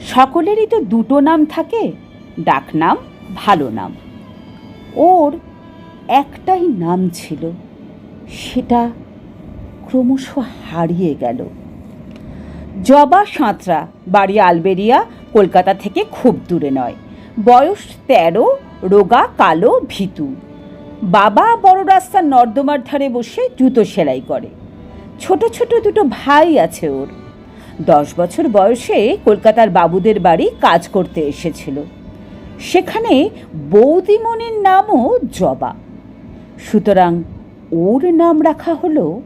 সকলেরই তো দুটো নাম থাকে, ডাকনাম, ভালো নাম। ওর একটাই নাম ছিল, সেটা ক্রমশ হারিয়ে গেল। জবা সাঁতরা বাড়ি আলবেরিয়া, কলকাতা থেকে খুব দূরে নয়। বয়স তেরো, রোগা, কালো, ভিতু। বাবা বড় রাস্তার নর্দমার ধারে বসে জুতো সেলাই করে। ছোট ছোট দুটো ভাই আছে ওর। দশ বছর বয়সে কলকাতার বাবুদের বাড়ি কাজ করতে এসেছিল। সেখানে বৌদিমণির নামও জবা। সুতরাং ওর নাম রাখা হলো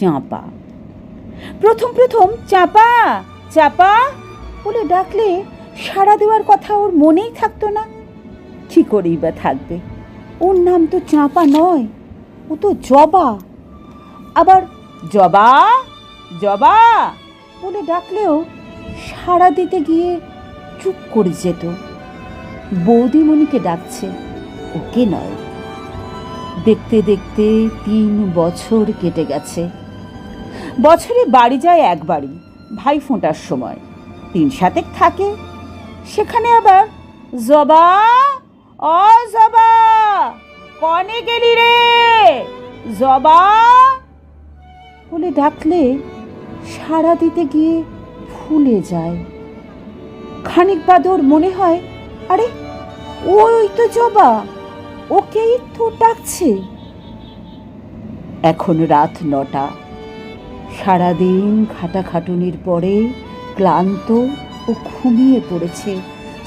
চাঁপা। প্রথম প্রথম, চাপা চাপা? বলে ডাকলে সাড়া দেওয়ার কথা ওর মনেই থাকতো না। কি করেই বা থাকবে। ওর নাম তো চাঁপা নয়, ও তো জবা। আবার, জবা জবা? বলে ডাকলেও সাড়া দিতে গিয়ে চুপ করে যেত। বৌদিমণিকে ডাকছে, ওকে নয়। দেখতে দেখতে তিন বছর কেটে গেছে। বছরে বাড়ি যায় একবারই, ভাই ফোঁটার সময়। তিন সাতেক থাকে, সেখানে আবার জবা, অ জবা, কনে গেলি রে, জবা বলে ডাকলে সাড়া দিতে গিয়ে ফুলে যায়। খানিক বাদর মনে হয়, আরে, ওই তো জবা, ওকেই তো ডাকছে। এখন রাত নটা। সারাদিন খাটাখাটুনির পরে ক্লান্ত ও ঘুমিয়ে পড়েছে।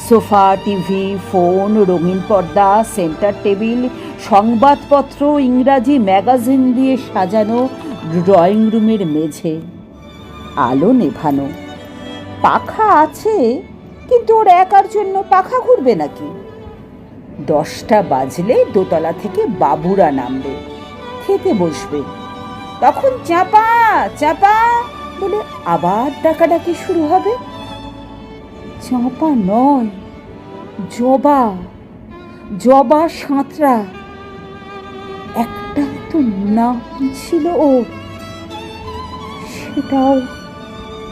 সোফা, টিভি, ফোন, রঙিন পর্দা, সেন্টার টেবিল, সংবাদপত্র, ইংরাজি ম্যাগাজিন দিয়ে সাজানো ড্রয়িং রুমের মেঝে। আলো নেভানো। পাখা আছে, কিন্তু ওর একার জন্য পাখা ঘুরবে নাকি? দশটা বাজলে দোতলা থেকে বাবুরা নামবে। খেতে বসবে। তখন চাপা চাপা বলে আবার ডাকাডাকি শুরু হবে। চাপা নয়, জবা জবা সাঁতরা। একটা তো নাম ছিল ওর, সেটাও